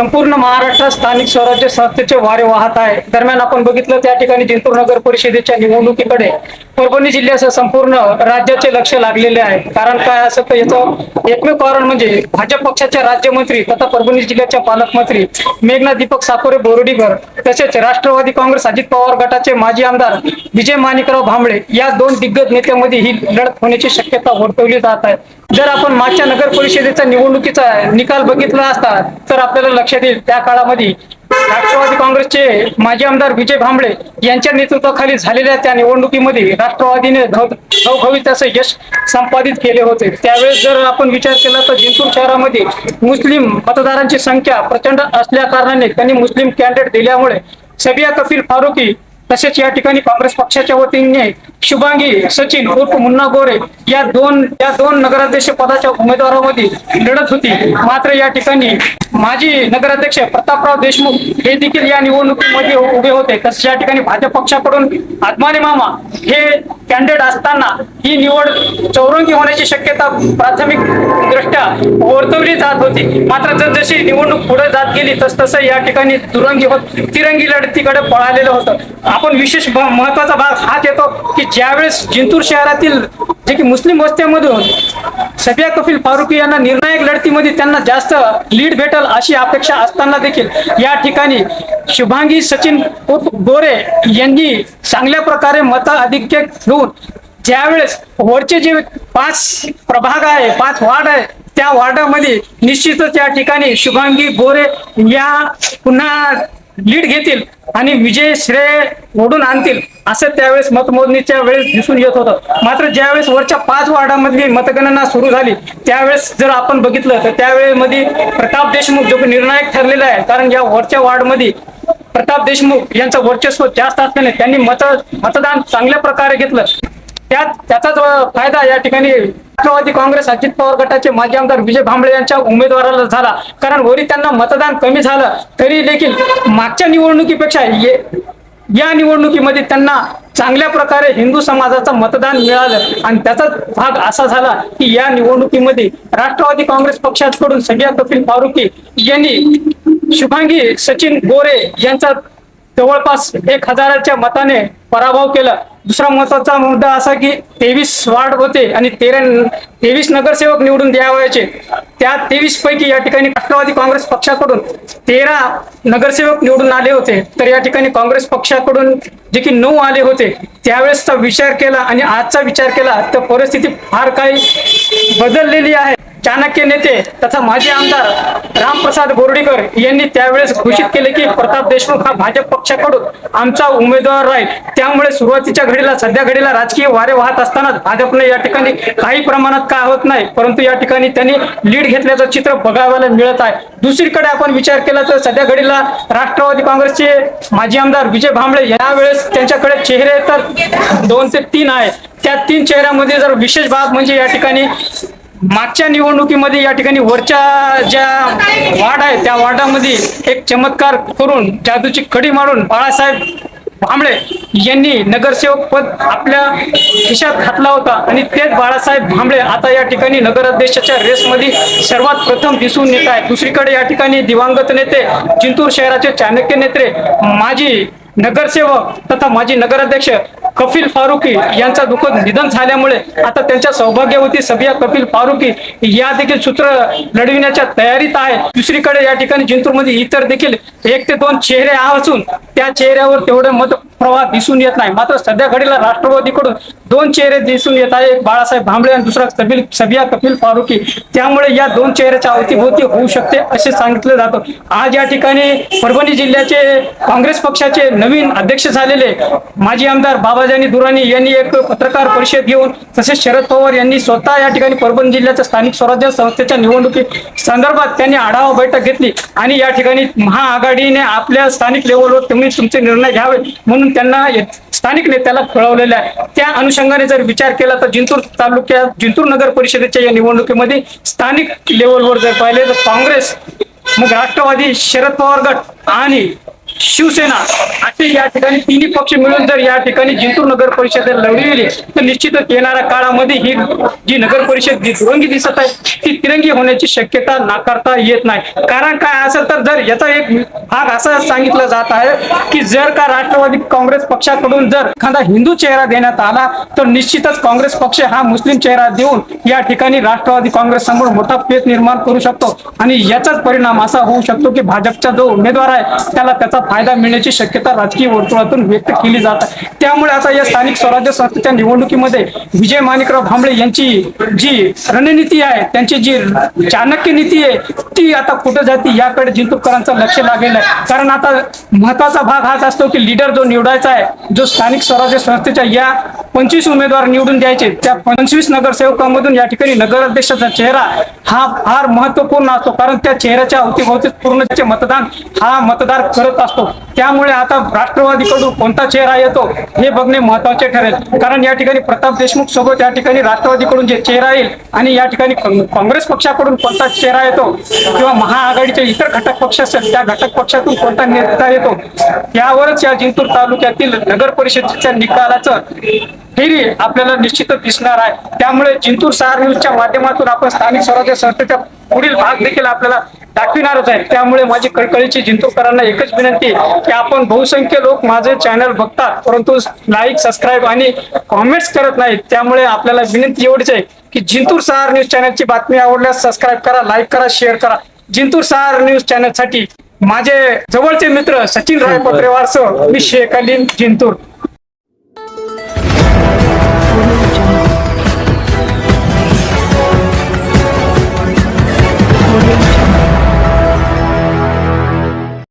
संपूर्ण महाराष्ट्रात स्थानिक स्वराज्य संस्थेचे वारे वाहत आहे. दरम्यान आपण बघितलं त्या ठिकाणी जिंतूर नगर परिषदेच्या निवडणुकीकडे परभणी जिल्ह्यासह संपूर्ण राज्याचे लक्ष लागलेले आहे. कारण काय असं तर याचं एकमेव कारण म्हणजे भाजप पक्षाच्या राज्यमंत्री तथा परभणी जिल्ह्याच्या पालकमंत्री मेघना दीपक साकोरे बोर्डीकर तसेच राष्ट्रवादी काँग्रेस अजित पवार गटाचे माजी आमदार विजय माणिकराव भांबळे या दोन दिग्गज नेत्यांमध्ये ही लढत होण्याची शक्यता वर्तवली जात आहे. जर आपण मागच्या नगर परिषदेचा निवडणुकीचा निकाल बघितला असता तर आपल्याला लक्षात येईल त्या काळामध्ये राष्ट्रवादी काँग्रेसचे माजी आमदार विजय भांबळे यांच्या नेतृत्वाखाली झालेल्या त्या निवडणुकीमध्ये राष्ट्रवादीने घवघवीत असं यश संपादित केले होते. त्यावेळेस जर आपण विचार केला तर जिंतूर शहरामध्ये मुस्लिम मतदारांची संख्या प्रचंड असल्या कारणाने त्यांनी मुस्लिम कॅन्डिडेट दिल्यामुळे सबिया कफील फारुकी तसेच या ठिकाणी काँग्रेस पक्षाच्या वतीने शुभांगी सचिन उर्फ मुन्ना गोरे या दोन या दोन नगराध्यक्ष पदाच्या उमेदवारामध्ये लढत होती. मात्र या ठिकाणी माजी नगराध्यक्ष प्रतापराव देशमुख हे देखील या निवडणुकीमध्ये उभे होते. तसेच या ठिकाणी भाजप पक्षाकडून आत्माने मामा हे कॅन्डिडेट असताना ही निवड चौरंगी होण्याची शक्यता प्राथमिक दृष्ट्या वर्तवली जात होती. मात्र जसजशी निवडणूक पुढे जात गेली तस तसं या ठिकाणी दुरंगी होत तिरंगी लढतीकडे पळालेलं होतं. आपण विशेष महत्त्वाचा भाग हात येतो की ज्यावेळेस जिंतूर शहरातील जे की मुस्लिम वस्त्यामधून सबिया कफील फारुकी यांना निर्णायक लढतीमध्ये त्यांना जास्त लीड भेटल अशी अपेक्षा असताना देखील या ठिकाणी शुभांगी सचिन गोरे यांनी चांगल्या प्रकारे मताधिक्य घेऊन ज्यावेळेस वरचे जे पाच प्रभाग आहे पाच वार्ड आहे त्या वार्डामध्ये निश्चितच या ठिकाणी शुभांगी गोरे या पुन्हा लीड घेतील आणि विजय श्रेय ओढून आणतील असं त्यावेळेस मतमोजणीच्या वेळेस दिसून येत होतं. मात्र ज्यावेळेस वरच्या पाच वार्डामधली मतगणना सुरू झाली त्यावेळेस जर आपण बघितलं तर त्यावेळेमध्ये प्रताप देशमुख जो की निर्णायक ठरलेला आहे कारण या वरच्या वार्डमध्ये प्रताप देशमुख यांचं वर्चस्व जास्त असल्याने त्यांनी मत मतदान चांगल्या प्रकारे घेतलं. त्यात त्याचाच फायदा या ठिकाणी राष्ट्रवादी काँग्रेस अजित पवार गटाचे माजी आमदार विजय भांबळे यांच्या उमेदवाराला झाला. कारण वरी त्यांना मतदान कमी झालं तरी देखील मागच्या निवडणुकीपेक्षा ये- या निवडणुकीमध्ये त्यांना चांगल्या प्रकारे हिंदू समाजाचं मतदान मिळालं. आणि त्याचाच भाग असा झाला की या निवडणुकीमध्ये राष्ट्रवादी काँग्रेस पक्षाकडून सगळ्या कपिल फारुकी यांनी शुभांगी सचिन गोरे यांचा जवळपास एक हजाराच्या मताने पराभव केला. दुसरा महत्त्वाचा मुद्दा असा की तेवीस वार्ड होते आणि तेरा तेवीस नगरसेवक निवडून द्यावयाचे. त्या तेवीस पैकी या ठिकाणी राष्ट्रवादी काँग्रेस पक्षाकडून तेरा नगरसेवक निवडून आले होते. तर या ठिकाणी काँग्रेस पक्षाकडून जे की नऊ आले होते त्यावेळेसचा विचार केला आणि आजचा विचार केला तर परिस्थिती फार काही बदललेली आहे. चाणक्य नेते तथा माजी आमदार रामप्रसाद बोर्डीकर यांनी त्यावेळेस घोषित केले की प्रताप देशमुख हा भाजप पक्षाकडून आमचा उमेदवार राहील. त्यामुळे सुरुवातीच्या घडीला सध्या घडीला राजकीय वारे वाहत असताना भाजपने या ठिकाणी काही प्रमाणात काय होत नाही परंतु या ठिकाणी त्यांनी लीड घेतल्याचं चित्र बघायला मिळत आहे. दुसरीकडे आपण विचार केला तर सध्या घडीला राष्ट्रवादी काँग्रेसचे माजी आमदार विजय भांबळे यावेळेस त्यांच्याकडे चेहरे तर दोन ते तीन आहे त्या तीन चेहऱ्यामध्ये जर विशेष बाब म्हणजे या ठिकाणी मागच्या निवडणुकीमध्ये या ठिकाणी वरच्या ज्या वार्ड आहे त्या वार्डामध्ये एक चमत्कार करून जादूची कडी मारून बाळासाहेब भांबळे यांनी नगरसेवक पद आपल्या खिशात घातला होता. आणि तेच बाळासाहेब भांबळे आता या ठिकाणी नगराध्यक्षाच्या रेसमध्ये सर्वात प्रथम दिसून येत आहे. दुसरीकडे या ठिकाणी दिवंगत नेते जिंतूर शहराचे चाणक्य नेते माजी नगरसेवक तथा माजी नगराध्यक्ष कपिल फारुकी यांचा दुःखद निधन झाल्यामुळे आता त्यांच्या सौभाग्यवती सबिया कपिल फारुकी या देखील सूत्र लढविण्याच्या तयारीत आहे. दुसरीकडे या ठिकाणी जिंतूरमध्ये इतर देखील एक ते दोन चेहरे असून त्या चेहऱ्यावर तेवढं मत प्रवाह दिसून येत नाही. मात्र सध्या घडीला राष्ट्रवादीकडून दोन चेहरे दिसून येत आहे एक बाळासाहेब भांबळे आणि दुसरा कपिल सबिया कपिल फारुकी. त्यामुळे या दोन चेहऱ्याच्या अवतीभोवती होऊ शकते असे सांगितलं जातं. आज या ठिकाणी परभणी जिल्ह्याचे काँग्रेस पक्षाचे नवीन अध्यक्ष झालेले माजी आमदार बाबाजानी दुराणी यांनी एक पत्रकार परिषद घेऊन तसेच शरद पवार यांनी स्वतः या ठिकाणी परभणी जिल्ह्याच्या स्थानिक स्वराज्य संस्थेच्या निवडणुकी संदर्भात त्यांनी आढावा बैठक घेतली. आणि या ठिकाणी महाआघाडीने आपल्या स्थानिक लेवलवर तुम्ही तुमचे निर्णय घ्यावे म्हणून त्यांना स्थानिक नेत्याला कळवलेलं आहे. त्या अनुषंगाने जर विचार केला तर जिंतूर तालुक्यात जिंतूर नगर परिषदेच्या या निवडणुकीमध्ये स्थानिक लेवलवर जर पाहिले तर काँग्रेस मग राष्ट्रवादी शरद पवार गट आणि शिवसेना असे या ठिकाणी तिन्ही पक्ष मिळून जर या ठिकाणी जिंतूर नगर परिषद गेली तर निश्चितच येणाऱ्या काळामध्ये ही जी नगर परिषद जी दुरंगी दिसत आहे ती तिरंगी होण्याची शक्यता नाकारता येत नाही. कारण काय? असेल तर जर याचा एक भाग असा सांगितला जात आहे की जर का राष्ट्रवादी काँग्रेस पक्षाकडून जर एखादा हिंदू चेहरा देण्यात आला तर निश्चितच काँग्रेस पक्ष हा मुस्लिम चेहरा देऊन या ठिकाणी राष्ट्रवादी काँग्रेस समोर मोठा पेच निर्माण करू शकतो. आणि याचाच परिणाम असा होऊ शकतो की भाजपचा जो उमेदवार आहे त्याला त्याचा फायदा मिळण्याची शक्यता राजकीय वर्तुळातून व्यक्त केली जात आहे. त्यामुळे आता या स्थानिक स्वराज्य संस्थेच्या निवडणुकीमध्ये विजय माणिकराव भांबळे यांची जी रणनीती आहे त्यांची जी चाणक्य नीती आहे ती आता कुठं जाते याकडे जिंतूरकरांचं लक्ष लागलेलं आहे कारण आता महत्त्वाचा भाग हाच असतो की लीडर जो निवडायचा आहे जो स्थानिक स्वराज्य संस्थेच्या या पंचवीस उमेदवार निवडून द्यायचे. त्या पंचवीस नगरसेवकांमधून या ठिकाणी नगराध्यक्षाचा चेहरा हा फार महत्त्वपूर्ण असतो. कारण त्या चेहऱ्याच्या अवतीभोवती पूर्णचे मतदान हा मतदार करत असतो. त्यामुळे आता राष्ट्रवादीकडून कोणता चेहरा येतो हे बघणे महत्त्वाचे ठरेल. कारण या ठिकाणी प्रताप देशमुख सोबत या ठिकाणी राष्ट्रवादीकडून जे चेहरा येईल आणि या ठिकाणी काँग्रेस पक्षाकडून कोणता चेहरा येतो किंवा महाआघाडीचे इतर घटक पक्ष असेल त्या घटक पक्षातून कोणता नेता येतो? यावरच या जिंतूर तालुक्यातील नगर परिषदेच्या निकालाचं फेरी आपल्याला निश्चितच दिसणार आहे. त्यामुळे जिंतूर सहार न्यूजच्या माध्यमातून आपण स्थानिक स्वराज्य संस्थेचा पुढील भाग देखील आपल्याला दाखविणारच आहे. त्यामुळे माझी कळकळीची जिंतूरकरांना एकच विनंती की आपण बहुसंख्य लोक माझे चॅनल बघतात परंतु लाईक सबस्क्राईब आणि कॉमेंट्स करत नाहीत. त्यामुळे आपल्याला विनंती एवढीच आहे की जिंतूर सहार न्यूज चॅनलची बातमी आवडल्यास सबस्क्राईब करा लाईक करा शेअर करा. जिंतूर सहार न्यूज चॅनलसाठी माझे जवळचे मित्र सचिन राय पत्रेवारसह मी शेख अलीम जिंतूर.